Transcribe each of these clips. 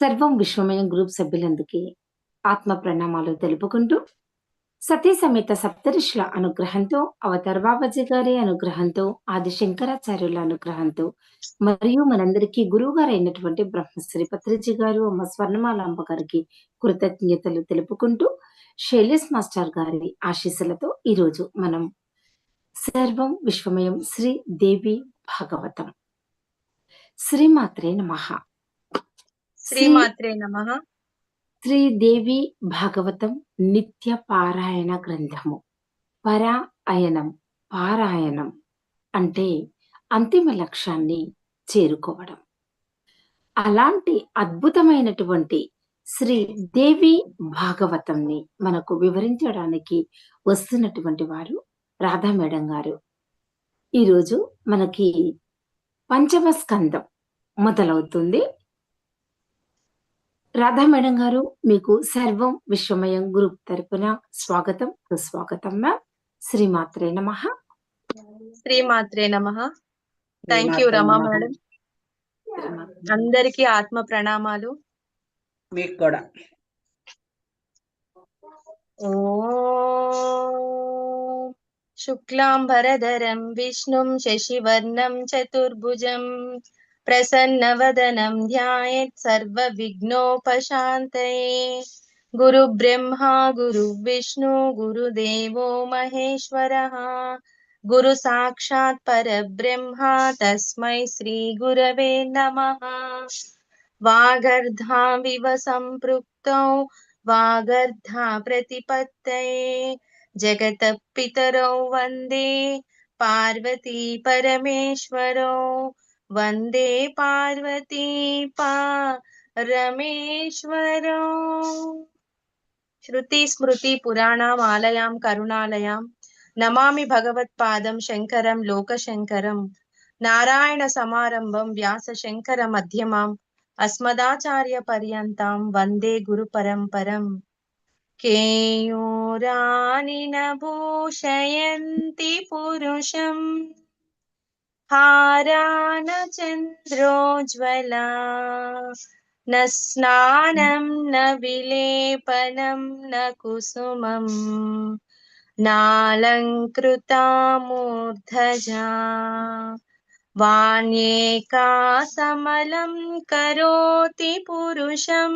సర్వం విశ్వమయం గ్రూప్ సభ్యులందుకే ఆత్మ ప్రణామాలు తెలుపుకుంటూ సతీ సమేత సప్తరిషుల అనుగ్రహంతో అవతార్ బాబాజీ గారి అనుగ్రహంతో ఆది శంకరాచార్యుల అనుగ్రహంతో మరియు మనందరికీ గురువు గారు అయినటువంటి బ్రహ్మశ్రీ పత్రిజీ గారు అమ్మ స్వర్ణమాలాంబ గారికి కృతజ్ఞతలు తెలుపుకుంటూ శైలేష్ మాస్టర్ గారి ఆశీస్సులతో ఈరోజు మనం సర్వం విశ్వమయం శ్రీ దేవి భాగవతం. శ్రీమాత్రే నమః. శ్రీమాత్రే నమ. శ్రీదేవి భాగవతం నిత్య పారాయణ గ్రంథము. పరాయణం పారాయణం అంటే అంతిమ లక్ష్యాన్ని చేరుకోవడం. అలాంటి అద్భుతమైనటువంటి శ్రీ దేవి భాగవతంని మనకు వివరించడానికి వస్తున్నటువంటి వారు రాధా మేడం గారు. ఈరోజు మనకి పంచమ స్కందం మొదలవుతుంది. రాధా మేడం గారు మీకు సర్వం విశ్వమయం గ్రూప్ తరపున స్వాగతం సుస్వాగతం మ్యామ్. శ్రీమాత్రే నమ. శ్రీమాత్రే నమ. Thank you Rama madam. అందరికీ ఆత్మ ప్రణామాలు. మీకు కూడా. ఓ శుక్లాంబరధరం విష్ణుం శశివర్ణం చతుర్భుజం ప్రసన్నవదనం ధ్యాయేత్ సర్వ విఘ్నోపశాంతయే గురు బ్రహ్మ గురు విష్ణు గురుదేవో మహేశ్వరః గురు సాక్షాత్ పరబ్రహ్మ తస్మై శ్రీ గురవే నమః వాగర్ధావివ సంపృక్తౌ వాగర్ధా ప్రతిపత్తయే జగత పితరౌ వందే పార్వతీ పా వందే శృతి స్మృతి పురాణం ఆలయాం కరుణాలయాం. నమామి భగవత్పాదం శంకరం లోకశంకరం. నారాయణ సమారంభం వ్యాస శంకర మధ్యమాం. అస్మదాచార్య పర్యంతం వందే గురు పరంపరం. కేయూరాని భూషయంతి పురుషం. హారాన చంద్రోజ్వలా న స్నానం న విలేపనం న కుసుమం నాలంకృతామూర్ధజా వాణ్యేకా సమలం కరోతి పురుషం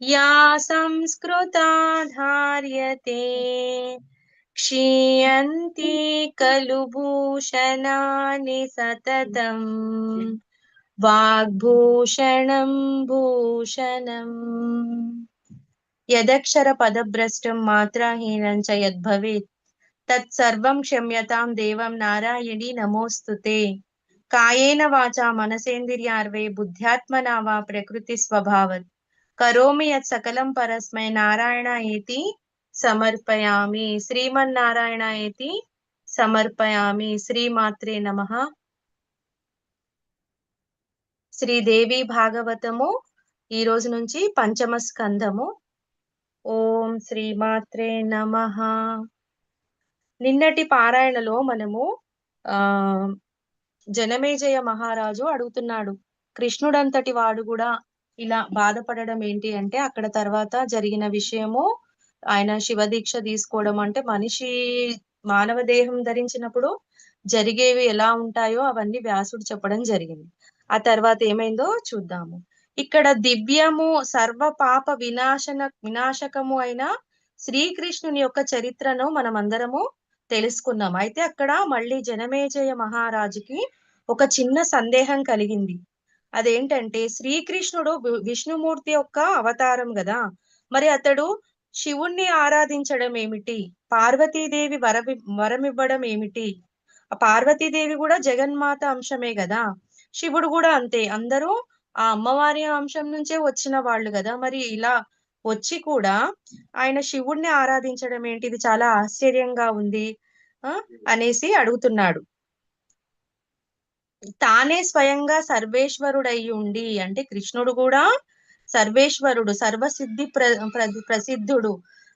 యా సంస్కృతా ధార్యతే క్షీయంతి क्षीयन्ति खलु भूषणानि सततम्। वाग्भूषणं भूषणम्। यदक्षरपदभ्रष्टं मात्राहीनं च यद्भवेत्। तत्सर्वं क्षम्यतां देवं नारायणी नमोऽस्तु ते। कायेन वाचा मनसेन्द्रियार्वे बुद्ध्यात्मना वा प्रकृतिस्वभावत्। करोमि यत् सकलं परस्मै नारायण इति సమర్పయామి. శ్రీమన్నారాయణయతి సమర్పయామి. శ్రీమాత్రే నమ. శ్రీదేవి భాగవతము ఈ రోజు నుంచి పంచమ స్కంధము. ఓం శ్రీమాత్రే నమ. నిన్నటి పారాయణలో మనము ఆ జనమేజయ మహారాజు అడుగుతున్నాడు కృష్ణుడంతటి వాడు కూడా ఇలా బాధపడడం ఏంటి? అంటే అక్కడ తర్వాత జరిగిన విషయము ఆయన శివదీక్ష తీసుకోవడం అంటే మనిషి మానవ దేహం ధరించినప్పుడు జరిగేవి ఎలా ఉంటాయో అవన్నీ వ్యాసుడు చెప్పడం జరిగింది. ఆ తర్వాత ఏమైందో చూద్దాము. ఇక్కడ దివ్యము సర్వ పాప వినాశన వినాశకము అయిన శ్రీకృష్ణుని యొక్క చరిత్రను మనం అందరము తెలుసుకున్నాం. అయితే అక్కడ మళ్ళీ జనమేజయ మహారాజుకి ఒక చిన్న సందేహం కలిగింది. అదేంటంటే శ్రీకృష్ణుడు విష్ణుమూర్తి యొక్క అవతారం కదా. మరి అతడు శివుణ్ణి ఆరాధించడం ఏమిటి పార్వతీదేవి వరవి వరమివ్వడం ఏమిటి? ఆ పార్వతీదేవి కూడా జగన్మాత అంశమే కదా శివుడు కూడా అంతే. అందరూ ఆ అమ్మవారి అంశం నుంచే వచ్చిన వాళ్ళు కదా మరి ఇలా వచ్చి కూడా ఆయన శివుణ్ణి ఆరాధించడం ఏంటి? ఇది చాలా ఆశ్చర్యంగా ఉంది ఆ అనేసి అడుగుతున్నాడు. తానే స్వయంగా సర్వేశ్వరుడై ఉండి అంటే కృష్ణుడు కూడా సర్వేశ్వరుడు సర్వసిద్ధి ప్ర ప్రసిద్ధుడు.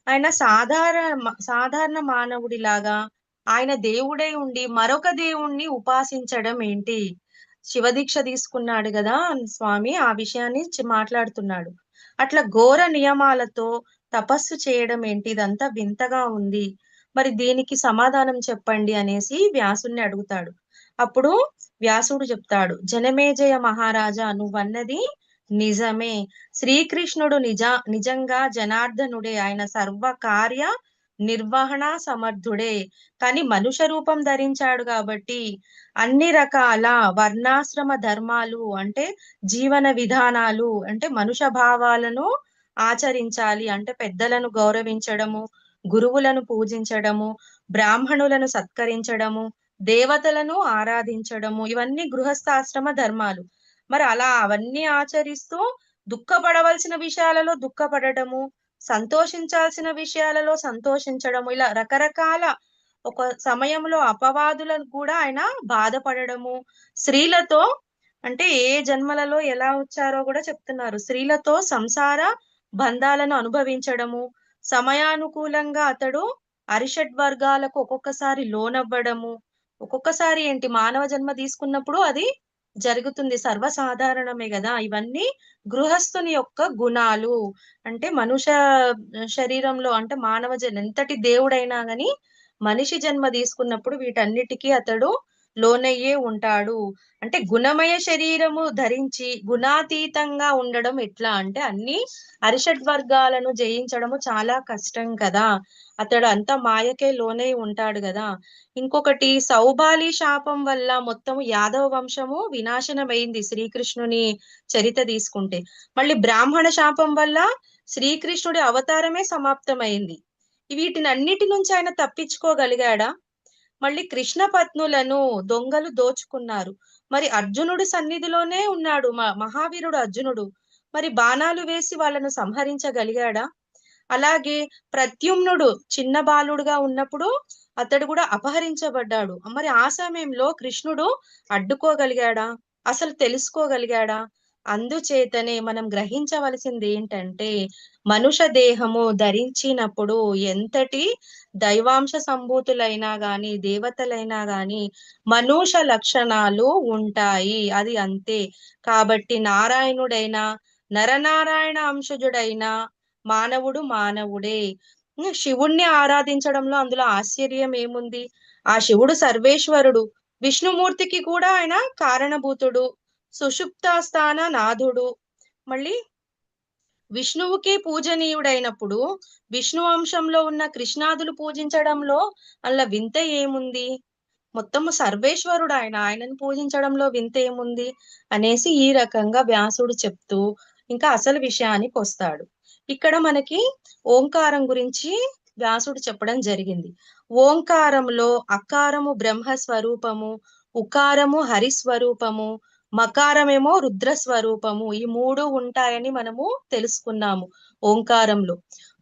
ఆయన సాధారణ సాధారణ మానవుడిలాగా ఆయన దేవుడై ఉండి మరొక దేవుణ్ణి ఉపాసించడం ఏంటి? శివదీక్ష తీసుకున్నాడు కదా స్వామి ఆ విషయాన్ని మాట్లాడుతున్నాడు. అట్లా ఘోర నియమాలతో తపస్సు చేయడం ఏంటి? ఇదంతా వింతగా ఉంది. మరి దీనికి సమాధానం చెప్పండి అనేసి వ్యాసుణ్ణి అడుగుతాడు. అప్పుడు వ్యాసుడు చెప్తాడు జనమేజయ మహారాజా నువ్వన్నది నిజమే. శ్రీకృష్ణుడు నిజ నిజంగా జనార్దనుడే. ఆయన సర్వ కార్య నిర్వహణ సమర్థుడే. కానీ మనుష్య రూపం ధరించాడు కాబట్టి అన్ని రకాల వర్ణాశ్రమ ధర్మాలు అంటే జీవన విధానాలు అంటే మనుష భావాలను ఆచరించాలి. అంటే పెద్దలను గౌరవించడము గురువులను పూజించడము బ్రాహ్మణులను సత్కరించడము దేవతలను ఆరాధించడము. ఇవన్నీ గృహస్థాశ్రమ ధర్మాలు. మరి అలా అవన్నీ ఆచరిస్తూ దుఃఖపడవలసిన విషయాలలో దుఃఖపడటము సంతోషించాల్సిన విషయాలలో సంతోషించడము ఇలా రకరకాల ఒక సమయంలో అపవాదులను కూడా ఆయన బాధపడడము. స్త్రీలతో అంటే ఏ జన్మలలో ఎలా వచ్చారో కూడా చెప్తున్నారు. స్త్రీలతో సంసార బంధాలను అనుభవించడము సమయానుకూలంగా అతడు అరిషడ్ వర్గాలకు ఒక్కొక్కసారి లోనవ్వడము ఒక్కొక్కసారి ఏంటి మానవ జన్మ తీసుకున్నప్పుడు అది జరుగుతుంది. సర్వసాధారణమే కదా! ఇవన్నీ గృహస్థుని యొక్క గుణాలు. అంటే మనుష్య శరీరంలో అంటే మానవ జన్ ఎంతటి దేవుడైనా గాని మనిషి జన్మ తీసుకున్నప్పుడు వీటన్నిటికీ అతడు లోనయ్యే ఉంటాడు. అంటే గుణమయ శరీరము ధరించి గుణాతీతంగా ఉండడం ఎట్లా అంటే అన్ని అరిషడ్ వర్గాలను జయించడము చాలా కష్టం కదా. అతడు అంతా మాయకే లోనై ఉంటాడు కదా. ఇంకొకటి సౌబాలి శాపం వల్ల మొత్తం యాదవ వంశము వినాశనమైంది శ్రీకృష్ణుని చరిత తీసుకుంటే. మళ్ళీ బ్రాహ్మణ శాపం వల్ల శ్రీకృష్ణుడి అవతారమే సమాప్తమైంది. వీటిని అన్నిటి నుంచి ఆయన తప్పించుకోగలిగాడా? మళ్ళీ కృష్ణ పత్నులను దొంగలు దోచుకున్నారు. మరి అర్జునుడు సన్నిధిలోనే ఉన్నాడు మ- మహావీరుడు అర్జునుడు. మరి బాణాలు వేసి వాళ్ళను సంహరించగలిగాడా? అలాగే ప్రత్యుమ్నుడు చిన్న బాలుడుగా ఉన్నప్పుడు అతడు కూడా అపహరించబడ్డాడు. మరి ఆ సమయంలో కృష్ణుడు అడ్డుకోగలిగాడా? అసలు తెలుసుకోగలిగాడా? అందుచేతనే మనం గ్రహించవలసింది ఏంటంటే మనుష దేహము ధరించినప్పుడు ఎంతటి దైవాంశ సంభూతులైనా గాని దేవతలైనా గాని మనుష లక్షణాలు ఉంటాయి. అది అంతే. కాబట్టి నారాయణుడైనా నరనారాయణ అంశజుడైన మానవుడు మానవుడే. శివుణ్ణి ఆరాధించడంలో అందులో ఆశ్చర్యం ఏముంది? ఆ శివుడు సర్వేశ్వరుడు. విష్ణుమూర్తికి కూడా ఆయన కారణభూతుడు. సుషుప్తాస్థాన నాథుడు. మళ్ళీ విష్ణువుకే పూజనీయుడైనప్పుడు విష్ణు వంశంలో ఉన్న కృష్ణాదులు పూజించడంలో అలా వింత ఏముంది? మొత్తము సర్వేశ్వరుడు ఆయన ఆయనను పూజించడంలో వింత ఏముంది? అనేసి ఈ రకంగా వ్యాసుడు చెప్తూ ఇంకా అసలు విషయానికి వస్తాడు. ఇక్కడ మనకి ఓంకారం గురించి వ్యాసుడు చెప్పడం జరిగింది. ఓంకారంలో అకారము బ్రహ్మ స్వరూపము ఉకారము హరి స్వరూపము మకారమేమో రుద్ర స్వరూపము ఈ మూడు ఉంటాయని మనము తెలుసుకున్నాము ఓంకారంలో.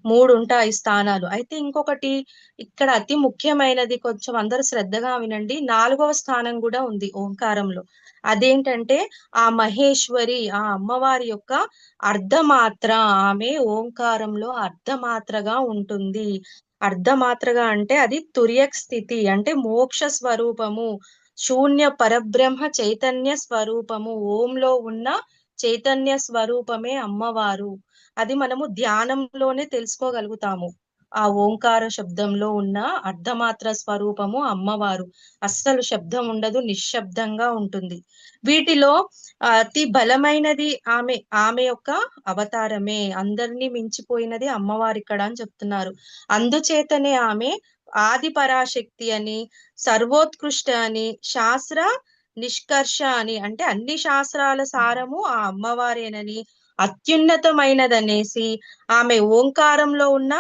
మూడు ఉంటాయి స్థానాలు. అయితే ఇంకొకటి ఇక్కడ అతి ముఖ్యమైనది కొంచెం అందరు శ్రద్ధగా వినండి. నాలుగవ స్థానం కూడా ఉంది ఓంకారంలో. అదేంటంటే ఆ మహేశ్వరి ఆ అమ్మవారి యొక్క అర్ధమాత్ర. ఆమె ఓంకారంలో అర్ధమాత్రగా ఉంటుంది. అర్ధమాత్రగా అంటే అది తుర్యక్ స్థితి అంటే మోక్ష స్వరూపము. శూన్య పరబ్రహ్మ చైతన్య స్వరూపము. ఓంలో ఉన్న చైతన్య స్వరూపమే అమ్మవారు. అది మనము ధ్యానంలోనే తెలుసుకోగలుగుతాము. ఆ ఓంకార శబ్దంలో ఉన్న అర్ధమాత్ర స్వరూపము అమ్మవారు. అస్సలు శబ్దం ఉండదు నిశ్శబ్దంగా ఉంటుంది. వీటిలో అతి బలమైనది ఆమె ఆమె యొక్క అవతారమే. అందరినీ మించిపోయినది అమ్మవారు ఇక్కడ అని చెప్తున్నారు. అందుచేతనే ఆమె ఆది పరాశక్తి అని సర్వోత్కృష్ట అని శాస్త్ర నిష్కర్ష అని అంటే అన్ని శాస్త్రాల సారము ఆ అమ్మవారేనని అత్యున్నతమైనదనేసి ఆమె ఓంకారంలో ఉన్న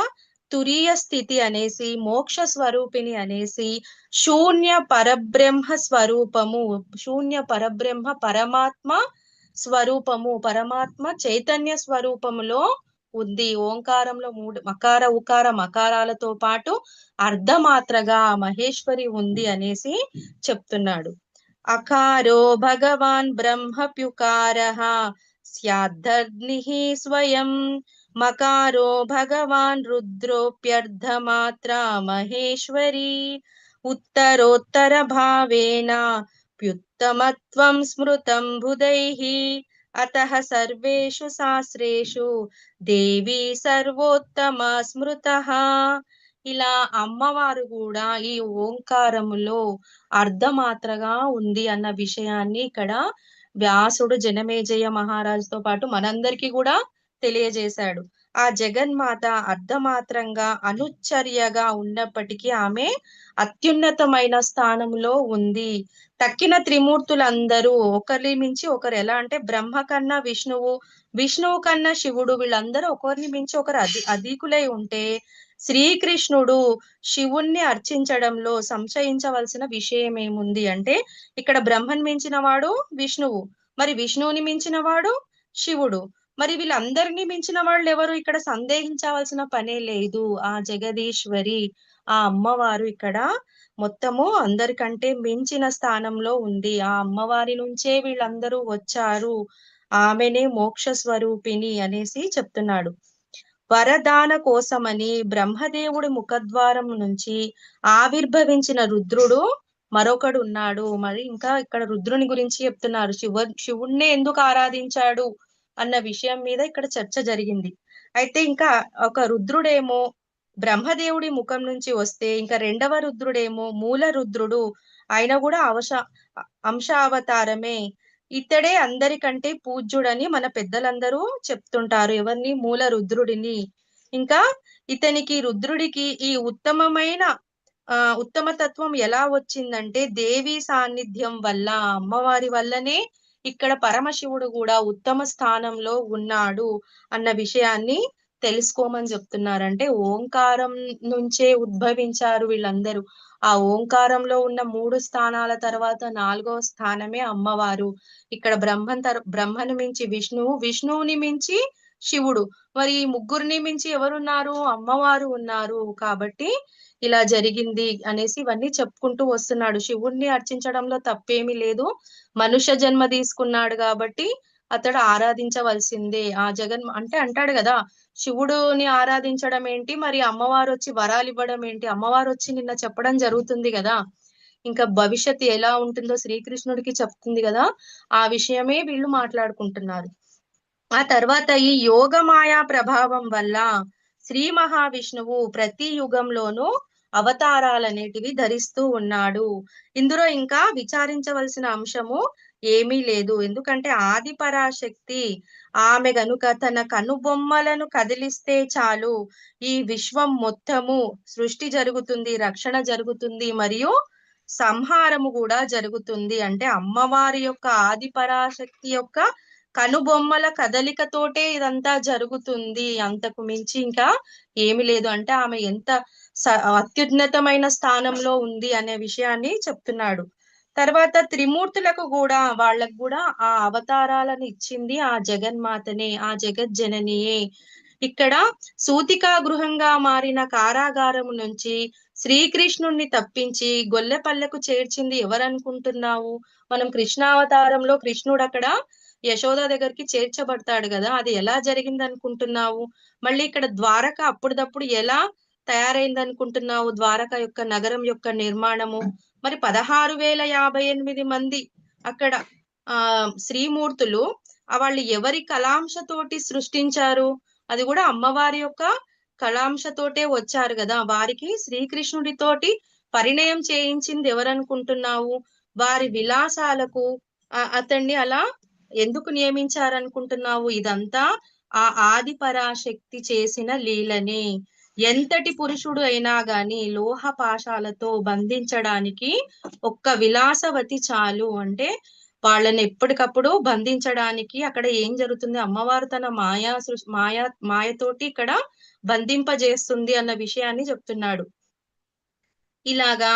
తురీయ స్థితి అనేసి మోక్ష స్వరూపిణి అనేసి శూన్య పరబ్రహ్మ స్వరూపము శూన్య పరబ్రహ్మ పరమాత్మ స్వరూపము పరమాత్మ చైతన్య స్వరూపములో ఉంది. ఓంకారంలో మూడు మకార ఉకార మకారాలతో పాటు అర్ధమాత్రగా మహేశ్వరి ఉంది అనేసి చెప్తున్నాడు. అకారో భగవాన్ బ్రహ్మప్యుకార స్యాద్ధర్నిః స్వయం. మకారో భగవాన్ రుద్రోప్యర్ధమాత్ర మహేశ్వరి. ఉత్తరోత్తర భావేన ప్యుత్తమత్వం స్మృతం బుధై. అతః సర్వేషు శాస్త్రేషు దేవి సర్వోత్తమ స్మృత ఇలా అమ్మవారు కూడా ఈ ఓంకారములో అర్ధమాత్రగా ఉంది అన్న విషయాన్ని ఇక్కడ వ్యాసుడు జనమేజయ మహారాజుతో పాటు మనందరికీ కూడా తెలియజేశాడు. ఆ జగన్మాత అర్ధమాత్రంగా అనుచర్యగా ఉన్నప్పటికీ ఆమె అత్యున్నతమైన స్థానంలో ఉంది. తక్కిన త్రిమూర్తులందరూ ఒకరి మించి ఒకరు ఎలా అంటే బ్రహ్మ కన్నా విష్ణువు విష్ణువు కన్నా శివుడు వీళ్ళందరూ ఒకరిని మించి ఒకరు అధి అధికులై ఉంటే శ్రీకృష్ణుడు శివుణ్ణి అర్చించడంలో సంశయించవలసిన విషయం ఏముంది అంటే ఇక్కడ బ్రహ్మను మించిన వాడు విష్ణువు మరి విష్ణువుని మించిన వాడు శివుడు. మరి వీళ్ళందరినీ మించిన వాళ్ళు ఎవరు ఇక్కడ సందేహించవలసిన పనే లేదు. ఆ జగదీశ్వరి ఆ అమ్మవారు ఇక్కడ మొత్తము అందరికంటే మించిన స్థానంలో ఉంది. ఆ అమ్మవారి నుంచే వీళ్ళందరూ వచ్చారు. ఆమెనే మోక్ష స్వరూపిణి అనేసి చెప్తున్నాడు. వరదాన కోసమని బ్రహ్మదేవుడి ముఖద్వారం నుంచి ఆవిర్భవించిన రుద్రుడు మరొకడు ఉన్నాడు మరి ఇంకా ఇక్కడ రుద్రుని గురించి చెప్తున్నారు. శివ శివుణ్ణి ఎందుకు ఆరాధించాడు? అన్న విషయం మీద ఇక్కడ చర్చ జరిగింది. అయితే ఇంకా ఒక రుద్రుడేమో బ్రహ్మదేవుడి ముఖం నుంచి వస్తే ఇంకా రెండవ రుద్రుడేమో మూల రుద్రుడు ఆయన కూడా అవశ అంశావతారమే ఇతడే అందరికంటే పూజ్యుడని మన పెద్దలందరూ చెప్తుంటారు. ఎవరిని? మూల రుద్రుడిని. ఇంకా ఇతనికి రుద్రుడికి ఈ ఉత్తమమైన ఆ ఉత్తమ తత్వం ఎలా వచ్చిందంటే దేవి సాన్నిధ్యం వల్ల అమ్మవారి వల్లనే ఇక్కడ పరమశివుడు కూడా ఉత్తమ స్థానంలో ఉన్నాడు అన్న విషయాన్ని తెలుసుకోమని చెప్తున్నారంటే ఓంకారం నుంచే ఉద్భవించారు వీళ్ళందరూ. ఆ ఓంకారంలో ఉన్న మూడు స్థానాల తర్వాత నాలుగవ స్థానమే అమ్మవారు. ఇక్కడ బ్రహ్మన్ తర్ బ్రహ్మను మించి విష్ణువు విష్ణువుని మించి శివుడు. మరి ఈ ముగ్గురిని మించి ఎవరున్నారు? అమ్మవారు ఉన్నారు. కాబట్టి ఇలా జరిగింది అనేసి ఇవన్నీ చెప్పుకుంటూ వస్తున్నాడు. శివుణ్ణి అర్చించడంలో తప్పేమీ లేదు. మనుష్య జన్మ తీసుకున్నాడు కాబట్టి అతడు ఆరాధించవలసిందే. ఆ జగన్ అంటే అంటాడు కదా శివుడుని ఆరాధించడం ఏంటి? మరి అమ్మవారు వచ్చి వరాలు ఇవ్వడం ఏంటి? అమ్మవారు వచ్చి నిన్న చెప్పడం జరుగుతుంది కదా. ఇంకా భవిష్యత్ ఎలా ఉంటుందో శ్రీకృష్ణుడికి చెప్తుంది కదా. ఆ విషయమే వీళ్ళు మాట్లాడుకుంటున్నారు. ఆ తర్వాత ఈ యోగమాయా ప్రభావం వల్ల శ్రీ మహావిష్ణువు ప్రతి యుగంలోనూ అవతారాలనేటివి ధరిస్తూ ఉన్నాడు. ఇందులో ఇంకా విచారించవలసిన అంశము ఏమీ లేదు. ఎందుకంటే ఆది పరాశక్తి ఆమె గనుక తన కనుబొమ్మలను కదిలిస్తే చాలు. ఈ విశ్వం మొత్తము సృష్టి జరుగుతుంది రక్షణ జరుగుతుంది మరియు సంహారము కూడా జరుగుతుంది. అంటే అమ్మవారి యొక్క ఆది పరాశక్తి యొక్క కనుబొమ్మల కదలికతోటే ఇదంతా జరుగుతుంది. అంతకు మించి ఇంకా ఏమి లేదు. అంటే ఆమె ఎంత అత్యున్నతమైన స్థానంలో ఉంది అనే విషయాన్ని చెప్తున్నాడు. తర్వాత త్రిమూర్తులకు కూడా వాళ్ళకు కూడా ఆ అవతారాలను ఇచ్చింది ఆ జగన్మాతనే ఆ జగజ్జననియే. ఇక్కడ సూతికా గృహంగా మారిన కారాగారం నుంచి శ్రీకృష్ణుణ్ణి తప్పించి గొల్లెపల్లెకు చేర్చింది ఎవరనుకుంటున్నావు? మనం కృష్ణావతారంలో కృష్ణుడు అక్కడ యశోద దగ్గరికి చేర్చబడతాడు కదా అది ఎలా జరిగింది అనుకుంటున్నావు మళ్ళీ ఇక్కడ ద్వారక అప్పుడప్పుడు ఎలా తయారైంది అనుకుంటున్నావు ద్వారక యొక్క నగరం యొక్క నిర్మాణము? మరి పదహారు వేల యాభై ఎనిమిది మంది అక్కడ ఆ శ్రీమూర్తులు వాళ్ళు ఎవరి కళాంశతోటి సృష్టించారు? అది కూడా అమ్మవారి యొక్క కళాంశతోటే వచ్చారు కదా. వారికి శ్రీకృష్ణుడితోటి పరిణయం చేయించింది ఎవరనుకుంటున్నావు? వారి విలాసాలకు అతన్ని అలా ఎందుకు నియమించారనుకుంటున్నావు? ఇదంతా ఆ ఆది పరాశక్తి చేసిన లీలనే. ఎంతటి పురుషుడు అయినా గాని లోహ పాశాలతో బంధించడానికి ఒక్క విలాసవతి చాలు. అంటే వాళ్ళని ఎప్పటికప్పుడు బంధించడానికి అక్కడ ఏం జరుగుతుంది? అమ్మవారు తన మాయా మాయా మాయతోటి ఇక్కడ బంధింపజేస్తుంది అన్న విషయాన్ని చెప్తున్నాడు. ఇలాగా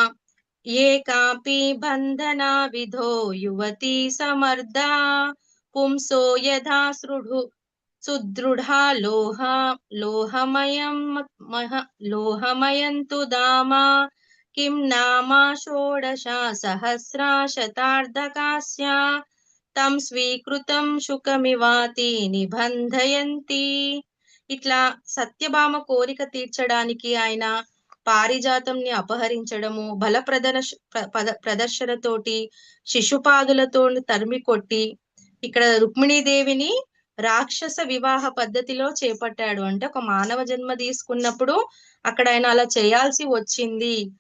ఏ కాపి బంధన విధో యువతి సమర్థ? పుంసో యథా సృఢు సుదృఢా లోహ లోహమయం మహ లోహమయంతు దామా? కిం నామా షోడశ సహస్రా శతార్ధకాస్య? తం స్వీకృతం శుకమివాతి నిబంధయంతి. ఇట్లా సత్యభామ కోరిక తీర్చడానికి ఆయన పారిజాతంని అపహరించడము బల ప్రదర్శ ప్ర- పద- ప్రదర్శనతోటి శిశుపాదులతో తరిమి కొట్టి ఇక్కడ రుక్మిణీదేవిని రాక్షస వివాహ పద్ధతిలో చేపట్టాడు. అంటే ఒక మానవ జన్మ తీసుకున్నప్పుడు అక్కడ ఆయన అలా చేయాల్సి వచ్చింది.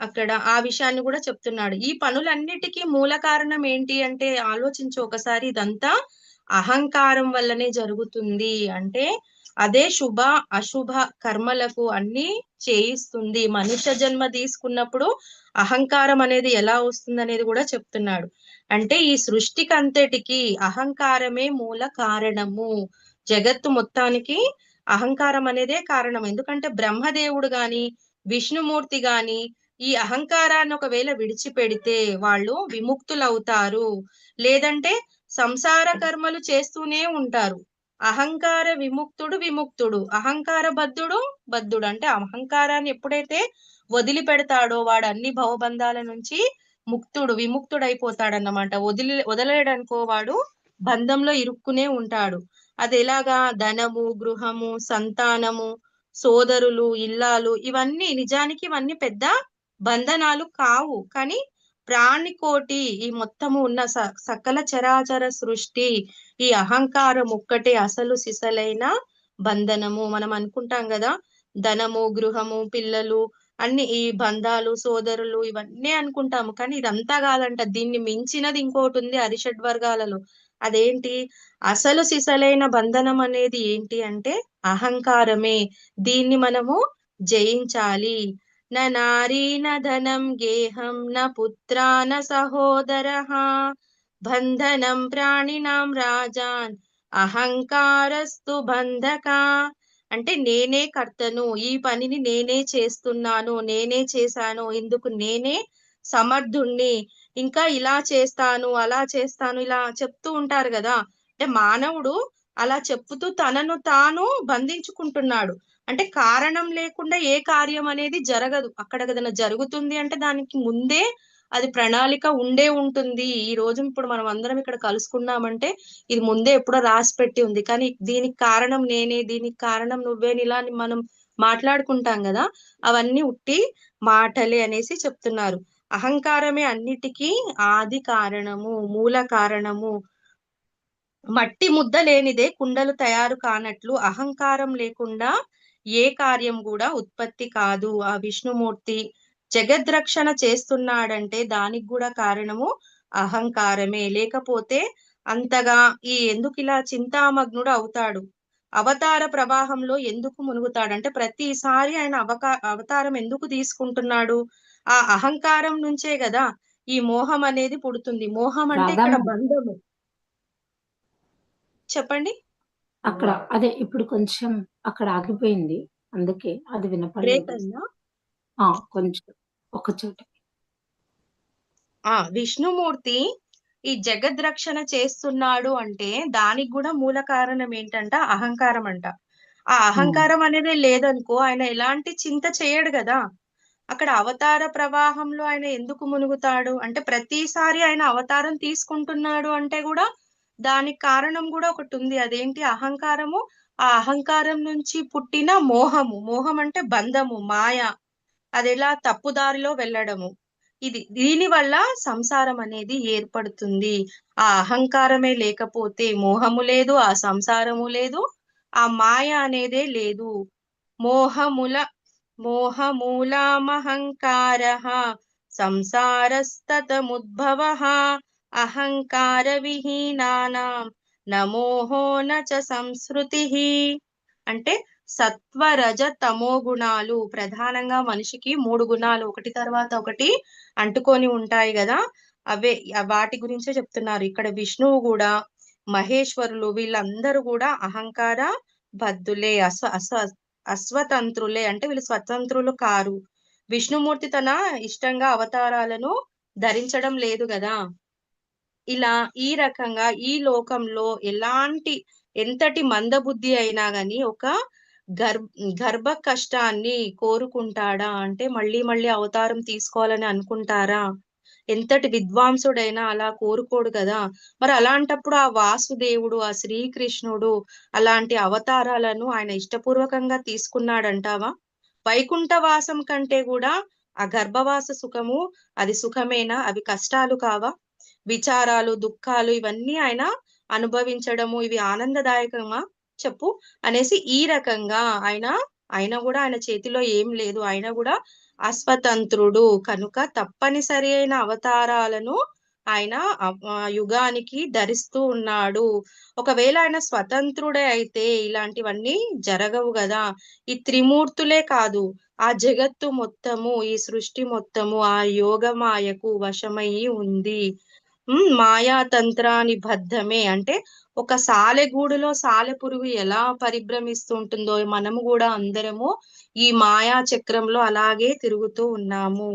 అక్కడ ఆ విషయాన్ని కూడా చెప్తున్నాడు. ఈ పనులన్నిటికీ మూల కారణం ఏంటి అంటే ఆలోచించు ఒకసారి ఇదంతా అహంకారం వల్లనే జరుగుతుంది. అంటే అదే శుభ అశుభ కర్మలకు అన్ని చేయిస్తుంది. మనుష్య జన్మ తీసుకున్నప్పుడు అహంకారం అనేది ఎలా వస్తుంది అనేది కూడా చెప్తున్నాడు. అంటే ఈ సృష్టికి అంతటికి అహంకారమే మూల కారణము. జగత్తు మొత్తానికి అహంకారం అనేదే కారణం. ఎందుకంటే బ్రహ్మదేవుడు గాని విష్ణుమూర్తి గాని ఈ అహంకారాన్ని ఒకవేళ విడిచిపెడితే వాళ్ళు విముక్తులవుతారు. లేదంటే సంసార కర్మలు చేస్తూనే ఉంటారు. అహంకార విముక్తుడు విముక్తుడు. అహంకార బద్ధుడు బద్ధుడు. అంటే అహంకారాన్ని ఎప్పుడైతే వదిలిపెడతాడో వాడు అన్ని భవబంధాల నుంచి ముక్తుడు విముక్తుడు అయిపోతాడన్నమాట వదిలి వదలడనుకో వాడు బంధంలో ఇరుక్కునే ఉంటాడు. అది ఎలాగా? ధనము గృహము సంతానము సోదరులు ఇల్లాలు ఇవన్నీ నిజానికి ఇవన్నీ పెద్ద బంధనాలు కావు. కానీ ప్రాణికోటి ఈ మొత్తము ఉన్న స- సకల చరాచర సృష్టి ఈ అహంకారం ఒక్కటే అసలు సిసలైన బంధనము. మనం అనుకుంటాం కదా ధనము గృహము పిల్లలు అన్ని ఈ బంధాలు సోదరులు ఇవన్నీ అనుకుంటాము. కానీ ఇదంతా కాదంట దీన్ని మించినది ఇంకోటి ఉంది అరిషడ్ వర్గాలలో. అదేంటి? అసలు సిసలైన బంధనం అనేది ఏంటి అంటే అహంకారమే. దీన్ని మనము జయించాలి. న నారీ న గేహం నా పుత్రా న సహోదరః బంధనం ప్రాణినాం రాజాన్ అహంకారస్తు బంధక అంటే నేనే కర్తను ఈ పనిని నేనే చేస్తున్నాను నేనే చేశాను ఇందుకు నేనే సమర్థుణ్ణి ఇంకా ఇలా చేస్తాను అలా చేస్తాను ఇలా చెప్తూ ఉంటారు కదా. అంటే మానవుడు అలా చెప్తూ తనను తాను బంధించుకుంటున్నాడు. అంటే కారణం లేకుండా ఏ కార్యం అనేది జరగదు. అక్కడ ఏదైనా జరుగుతుంది అంటే దానికి ముందే అది ప్రణాళిక ఉండే ఉంటుంది. ఈ రోజు ఇప్పుడు మనం అందరం ఇక్కడ కలుసుకున్నామంటే ఇది ముందే ఎప్పుడో రాసి పెట్టి ఉంది. కానీ దీనికి కారణం నేనే దీనికి కారణం నువ్వేని ఇలా అని మనం మాట్లాడుకుంటాం కదా అవన్నీ ఉట్టి మాటలే అనేసి చెప్తున్నారు. అహంకారమే అన్నిటికీ ఆది కారణము మూల కారణము. మట్టి ముద్ద లేనిదే కుండలు తయారు కానట్లు అహంకారం లేకుండా ఏ కార్యం కూడా ఉత్పత్తి కాదు. ఆ విష్ణుమూర్తి జగద్రక్షణ చేస్తున్నాడంటే దానికి కూడా కారణము అహంకారమే. లేకపోతే అంతగా ఈ ఎందుకు ఇలా చింతామగ్నుడు అవుతాడు? అవతార ప్రవాహంలో ఎందుకు మునుగుతాడు? అంటే ప్రతిసారి ఆయన అవకా అవతారం ఎందుకు తీసుకుంటున్నాడు? ఆ అహంకారం నుంచే కదా ఈ మోహం అనేది పుడుతుంది. మోహం అంటే ఇక్కడ. బంధము. చెప్పండి. అక్కడ అదే ఇప్పుడు కొంచెం అక్కడ ఆగిపోయింది. అందుకే అది బ్రేక్ వినపడలేదు అయిందా? ఆ, కొంచెం ఒక చోట. ఆ విష్ణుమూర్తి ఈ జగద్రక్షణ చేస్తున్నాడు అంటే దానికి కూడా మూల కారణం ఏంటంట? అహంకారం అంట. ఆ అహంకారం అనేది లేదనుకో ఆయన ఎలాంటి చింత చేయడు కదా. అక్కడ అవతార ప్రవాహంలో ఆయన ఎందుకు మునుగుతాడు? అంటే ప్రతిసారి ఆయన అవతారం తీసుకుంటున్నాడు అంటే కూడా దానికి కారణం కూడా ఒకటి ఉంది అదేంటి? అహంకారము ఆ అహంకారం నుంచి పుట్టిన మోహము. మోహం అంటే బంధము మాయ. అది ఎలా? తప్పుదారిలో వెళ్ళడము. ఇది దీని వల్ల సంసారం అనేది ఏర్పడుతుంది. ఆ అహంకారమే లేకపోతే మోహము లేదు ఆ సంసారము లేదు ఆ మాయ అనేదే లేదు. మోహముల మోహమూలామహంకార సంసారస్తముద్భవ అహంకార విహీనానాం నమోహో నచ సంస్కృతి. అంటే సత్వరజ తమో గుణాలు ప్రధానంగా మనిషికి మూడు గుణాలు ఒకటి తర్వాత ఒకటి అంటుకొని ఉంటాయి కదా. అవే వాటి గురించే చెప్తున్నారు. ఇక్కడ విష్ణువు కూడా మహేశ్వరులు వీళ్ళందరూ కూడా అహంకార బద్ధులే అస్వ అస్వ అస్వతంత్రులే అంటే వీళ్ళు స్వతంత్రులు కారు. విష్ణుమూర్తి తన ఇష్టంగా అవతారాలను ధరించడం లేదు కదా. ఇలా ఈ రకంగా ఈ లోకంలో ఎలాంటి ఎంతటి మందబుద్ధి అయినా గాని ఒక గర్భ గర్భ కష్టాన్ని కోరుకుంటాడా? అంటే మళ్ళీ మళ్ళీ అవతారం తీసుకోవాలని అనుకుంటారా? ఎంతటి విద్వాంసుడైనా అలా కోరుకోడు కదా? మరి అలాంటప్పుడు ఆ వాసుదేవుడు ఆ శ్రీకృష్ణుడు అలాంటి అవతారాలను ఆయన ఇష్టపూర్వకంగా తీసుకున్నాడంటావా? వైకుంఠవాసం కంటే కూడా ఆ గర్భవాస సుఖము అది సుఖమేనా? అవి కష్టాలు కావా? విచారాలు దుఃఖాలు ఇవన్నీ ఆయన అనుభవించడము ఇవి ఆనందదాయకమా చెప్పు అనేసి ఈ రకంగా ఆయన ఆయన కూడా ఆయన చేతిలో ఏం లేదు. ఆయన కూడా అస్వతంత్రుడు కనుక తప్పనిసరి అయిన అవతారాలను ఆయన యుగానికి ధరిస్తూ ఉన్నాడు. ఒకవేళ ఆయన స్వతంత్రుడే అయితే ఇలాంటివన్నీ జరగవు కదా. ఈ త్రిమూర్తులే కాదు. ఆ జగత్తు మొత్తము ఈ సృష్టి మొత్తము ఆ యోగమాయకు వశమయ్యి ఉంది. ఉమ్, మాయా బద్ధమే. అంటే ఒక సాలెగూడులో సాలె పురుగు ఎలా పరిభ్రమిస్తూ ఉంటుందో మనము కూడా అందరము ఈ మాయా చక్రంలో అలాగే తిరుగుతూ ఉన్నాము.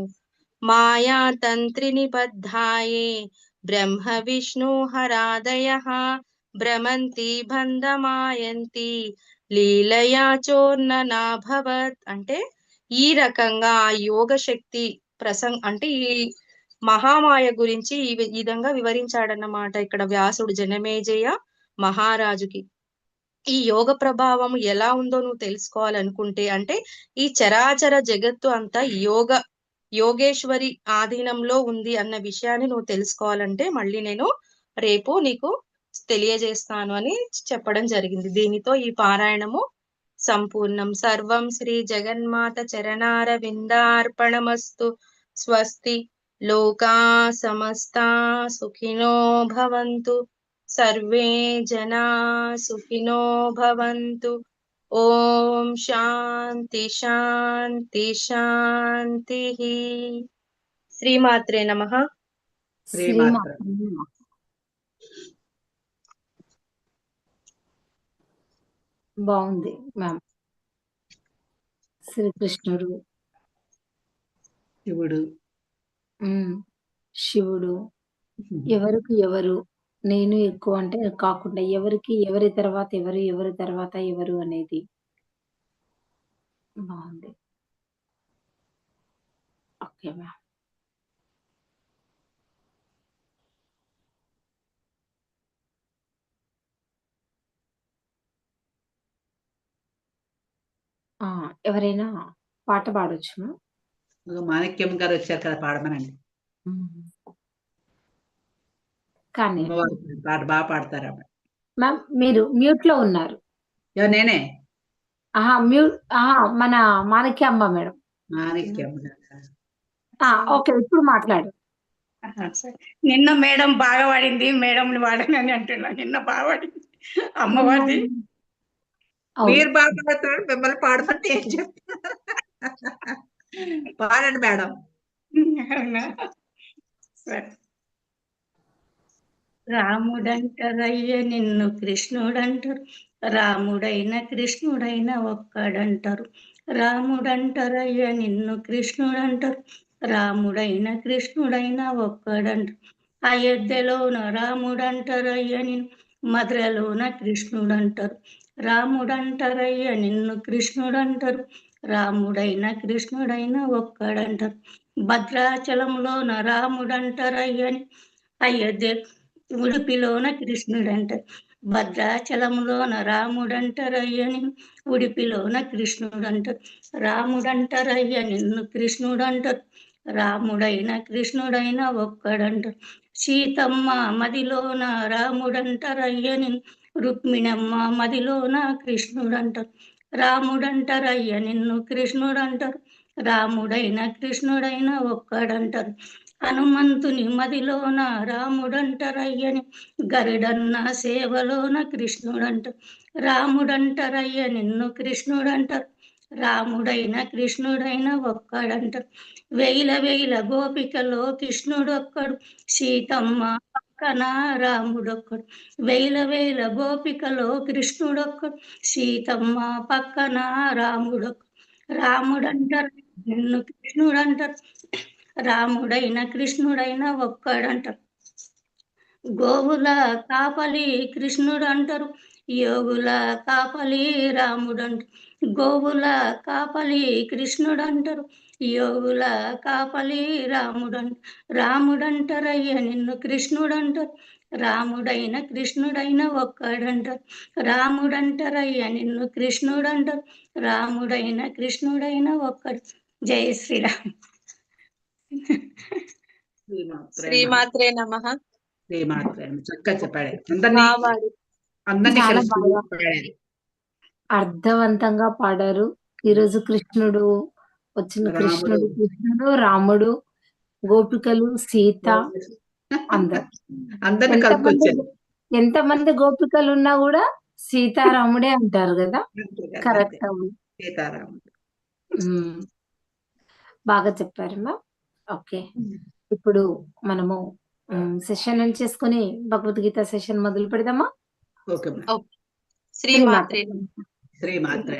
మాయా తంత్రిని బద్ధాయే. బ్రహ్మ విష్ణు హరాదయ భ్రమంతి బంధమాయంతి. లీలయా చోర్ణనాభవత్ అంటే ఈ రకంగా యోగ శక్తి ప్రసంగ్ అంటే ఈ మహామాయ గురించి ఈ విధంగా వివరించాడన్నమాట ఇక్కడ వ్యాసుడు జనమేజయ మహారాజుకి. ఈ యోగ ప్రభావం ఎలా ఉందో నువ్వు తెలుసుకోవాలనుకుంటే అంటే ఈ చరాచర జగత్తు అంతా యోగ యోగేశ్వరి ఆధీనంలో ఉంది అన్న విషయాన్ని నువ్వు తెలుసుకోవాలంటే మళ్ళీ నేను రేపు నీకు తెలియజేస్తాను అని చెప్పడం జరిగింది. దీనితో ఈ పారాయణము సంపూర్ణం. సర్వం శ్రీ జగన్మాత చరణార విందార్పణమస్తు స్వస్తి. లోకా సమస్తా సుఖినో భవంతు. సర్వే జనా సుఖినో భవంతు. ఓం శాంతి శాంతి శాంతి. శ్రీమాత్రే నమః. బాగుంది మ్యామ్. శ్రీకృష్ణుడు. శివుడు. ఉమ్, శివుడు ఎవరికి ఎవరు నేను ఎక్కువ అంటే కాకుండా ఎవరికి ఎవరి తర్వాత ఎవరు ఎవరి తర్వాత ఎవరు అనేది. బాగుంది. Okay ma'am. ఆ, ఎవరైనా పాట పాడొచ్చు? మ్యామ్ ఇదిగో మాణిక్యం గారు వచ్చారు కదా పాడమనండి. కానీ పాట బాగా పాడతారు మ్యామ్ మీరు మ్యూట్లో ఉన్నారు నేనే. ఆహా మ్యూట్ ఆహా మన మానకి అమ్మ మేడం. మాణిక్యం గారు. ఆ, ఓకే ఇప్పుడు మాట్లాడు. నిన్న మేడం బాగా వాడింది మేడం వాడనని అంటున్నా. నిన్న బాగా వాడింది అమ్మవారిది. మీరు బాగా పాడతారు మిమ్మల్ని పాడమంటే ఏం చెప్తారు? పాడండి మేడం. అవునా? సరే. రాముడంటారయ్య నిన్ను కృష్ణుడంటారు. రాముడైన కృష్ణుడైన ఒక్కడంటారు. రాముడంటారయ్య నిన్ను కృష్ణుడంటారు. రాముడైన కృష్ణుడైన ఒక్కడంటారు. అయోధ్యలోన రాముడంటారయ్య నిన్ను మధురలోన కృష్ణుడంటారు. రాముడంటారయ్య నిన్ను కృష్ణుడంటారు. రాముడైన కృష్ణుడైన ఒక్కడంటారు భద్రాచలంలోన రాముడంటారయ్యని అయోధ్య ఉడిపిలోన కృష్ణుడంటారు భద్రాచలంలోన రాముడంటారయ్యని ఉడిపిలోన కృష్ణుడంటారు రాముడంటారయ్య నిన్ను కృష్ణుడంటారు రాముడైన కృష్ణుడైన ఒక్కడంటారు సీతమ్మ మదిలోన రాముడంటారయ్యని రుక్మిణమ్మ మదిలోన కృష్ణుడంటారు రాముడంటారయ్య నిన్ను కృష్ణుడంటారు. రాముడైన కృష్ణుడైన ఒక్కడంటారు. హనుమంతుని మదిలోన రాముడంటారయ్యని గరుడన్న సేవలోన కృష్ణుడంటారు. రాముడంటారయ్య నిన్ను కృష్ణుడంటారు. రాముడైన కృష్ణుడైన ఒక్కడంటారు. వేల వేల గోపికలో కృష్ణుడొక్కడు. సీతమ్మ పక్కన రాముడొక్కడు వేల వేల గోపికలో కృష్ణుడొక్కడు. సీతమ్మ పక్కన రాముడొక్కడు రాముడంటారు నిన్ను కృష్ణుడంటారు. రాముడైన కృష్ణుడైన ఒక్కడంటారు. గోవుల కాపలి కృష్ణుడు అంటారు యోగుల కాపలి రాముడు అంటారు గోవుల కాపలి కృష్ణుడు అంటారు యోగుల కాపలి రాముడు అంటారు రాముడు అంటారయ్య నిన్ను కృష్ణుడు అంటారు రాముడైన కృష్ణుడైన ఒక్కడంట రాముడంటారయ్య నిన్ను కృష్ణుడంటారు. రాముడైన కృష్ణుడైన ఒక్కడు. జై శ్రీరామ్. శ్రీమాత్రే నమ. శ్రీమాత్రే. చక్కగా చెప్పాడు. అందరినీ అర్థవంతంగా పాడారు. ఈరోజు కృష్ణుడు వచ్చిన. కృష్ణుడు కృష్ణుడు రాముడు గోపికలు సీత అందరు. అందరిని ఎంతమంది కలుపుకొచ్చారు. ఎంతమంది గోపికలు ఉన్నా కూడా సీతారాముడే అంటారు కదా? కరెక్ట్ సీతారాముడు బాగా చెప్పారు మ్యామ్ ఓకే. ఇప్పుడు మనము సెషన్ చేసుకుని భగవద్గీత సెషన్ మొదలు పెడదామా. శ్రీమాత్రే శ్రీమాత్రే.